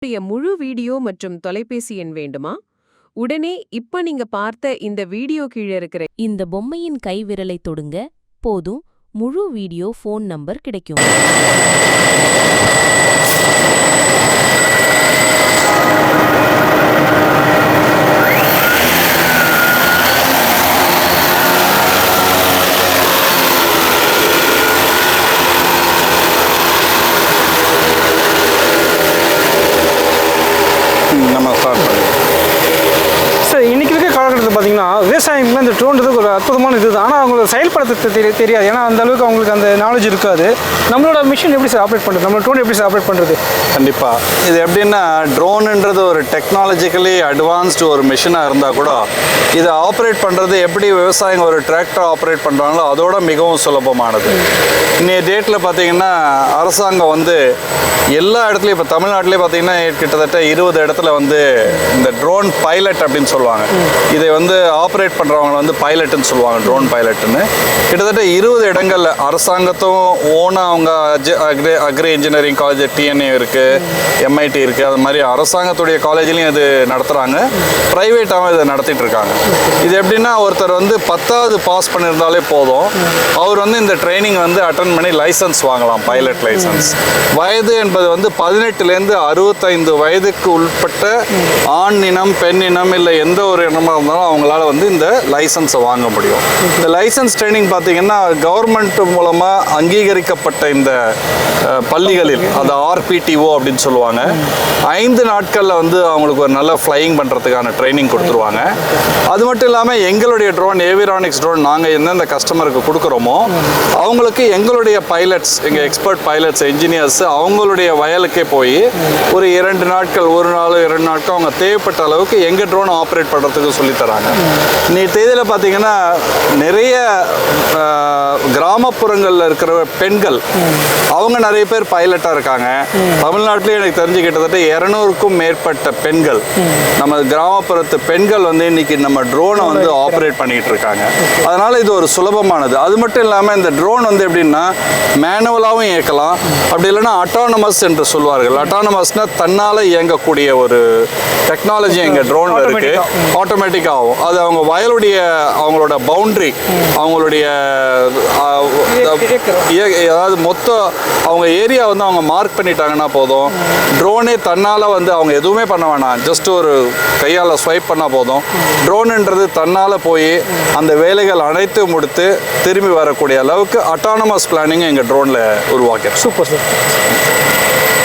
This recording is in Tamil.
உங்களுடைய முழு வீடியோ மற்றும் தொலைபேசி எண் வேண்டுமா? உடனே இப்ப நீங்க பார்த்த இந்த வீடியோ கீழே இருக்கிற இந்த பொம்மையின் கைவிரலை தொடுங்க. போதும் முழு வீடியோ ஃபோன் நம்பர் கிடைக்கும் ம், நம்ம ஸ்டார்ட் பண்ணி ஸோ இன்றைக்கி காலகட்டத்தில் பார்த்தீங்கன்னா விவசாயிகளுக்கு இந்த ட்ரோன்றது ஒரு அற்புதமான இது தான் ஆனால் அவங்களுக்கு செயல்படுத்த தெரிய தெரியாது. ஏன்னா அந்த அளவுக்கு அவங்களுக்கு அந்த நாலேஜ் இருக்காது. நம்மளோட மிஷின் எப்படி சார் ஆப்ரேட் பண்ணுறது நம்ம ட்ரோன் எப்படி சார் ஆப்ரேட் பண்ணுறது கண்டிப்பாக இது எப்படின்னா ட்ரோனுன்றது ஒரு டெக்னாலஜிக்கலி அட்வான்ஸ்டு ஒரு மிஷினாக இருந்தால் கூட இதை ஆப்ரேட் பண்ணுறது எப்படி விவசாயிங்க ஒரு டிராக்டர் ஆப்ரேட் பண்ணுறாங்களோ அதோட மிகவும் சுலபமானது. இன்றைய டேட்டில் பார்த்தீங்கன்னா அரசாங்கம் வந்து எல்லா இடத்துலையும் இப்போ தமிழ்நாட்டிலே பார்த்தீங்கன்னா கிட்டத்தட்ட இருபது இடத்துல வந்து இந்த ட்ரோன் பைலட் அப்படின்னு சொல்லுவாங்க. இதை வந்து ஆப்ரேட் பண்ணுறவங்க வந்து பைலட்னு சொல்லுவாங்க ட்ரோன் பைலட்னு கிட்டத்தட்ட இருபது இடங்களில் அரசாங்கத்தும் ஓனாக அவங்க agri agri engineering college DNA இருக்குது எம்ஐடி இருக்குது அது மாதிரி அரசாங்கத்துடைய காலேஜ்லேயும் இது நடத்துகிறாங்க ப்ரைவேட்டாகவும் இதை நடத்திட்டு இருக்காங்க. இது எப்படின்னா ஒருத்தர் வந்து பத்தாவது பாஸ் பண்ணியிருந்தாலே போதும். அவர் வந்து இந்த ட்ரைனிங் வந்து அட்டன் பண்ணி லைசன்ஸ் வாங்கலாம் பைலட் லைசன்ஸ் வயது என்பது வந்து பதினெட்டுலேருந்து அறுபத்தைந்து வயதுக்கு உட்பட்ட ஆண் இனம் பெண் இனம் இல்லை எந்த ஒரு இனமாக இருந்தாலும் அவங்களால வந்து இந்த லைசன்ஸை வாங்க முடியும். இந்த லைசன்ஸ் ட்ரைனிங் பார்த்தீங்கன்னா கவர்மெண்ட் மூலமாக அங்கீகரிக்கப்பட்ட இந்த பள்ளிகளில் அது ஆர்பிடிஓ அப்படின்னு சொல்லுவாங்க. ஐந்து நாட்களில் வந்து அவங்களுக்கு ஒரு நல்ல ஃப்ளையிங் பண்ணுறதுக்கான ட்ரைனிங் கொடுத்துருவாங்க. அது மட்டும் இல்லாமல் எங்களுடைய ட்ரோன் ஏவிரானிக்ஸ் ட்ரோன் நாங்கள் எந்தெந்த கஸ்டமருக்கு கொடுக்குறோமோ அவங்களுக்கு எங்களுடைய பைலட்ஸ் எங்கள் எக்ஸ்பர்ட் பைலட்ஸ் இன்ஜினியர்ஸ் அவங்களுடைய வயலுக்கே போய் ஒரு இரண்டு நாட்கள் ஒரு நாள் இரண்டு நாட்கள் அவங்க தேவைப்பட்ட அளவுக்கு எங்கள் ட்ரோனை ஆப்ரேட் பண்ணுறதுக்கு சொல்லித் தராங்க. நீ தேதியில் பார்த்தீங்கன்னா நிறைய கிராமப்புறங்களில் இருக்கிற பெண்கள் அவங்க நிறைய பேர் பைலட்டாக இருக்காங்க. தமிழ்நாட்டிலே எனக்கு தெரிஞ்சு கிட்டத்தட்ட இரநூறுக்கும் மேற்பட்ட பெண்கள் நம்ம கிராமப்புறத்து பெண்கள் வந்து இன்னைக்கு நம்ம ட்ரோனை வந்து ஆப்ரேட் பண்ணிட்டு இருக்காங்க அதனால இது ஒரு சுலபமானது. அது மட்டும் இல்லாமல் இந்த ட்ரோன் வந்து எப்படின்னா மேனுவலாகவும் இயக்கலாம். அப்படி இல்லைன்னா அட்டானமஸ் என்று சொல்வார்கள் அட்டானமஸ்னா தன்னால் இயங்கக்கூடிய ஒரு டெக்னாலஜி எங்கள் ட்ரோனில் இருக்கு. ஆட்டோமேட்டிக்காக ஆகும் அது அவங்க வயலுடைய அவங்களோட பவுண்ட்ரி அவங்களுடைய அதாவது மொத்த அவங்க ஏரியா வந்து அவங்க மார்க் பண்ணிட்டாங்கன்னா போதும். ட்ரோனே தன்னால் வந்து அவங்க எதுவுமே பண்ண வேணாம். ஜஸ்ட் ஒரு கையால் ஸ்வைப் பண்ணால் போதும். ட்ரோனுன்றது தன்னால் போய் அந்த வேலைகள் அனைத்து முடித்து திரும்பி வரக்கூடிய அளவுக்கு அட்டானமஸ் பிளானிங் எங்கள் ட்ரோனில் உருவாக்கிறோம் சூப்பர் சார்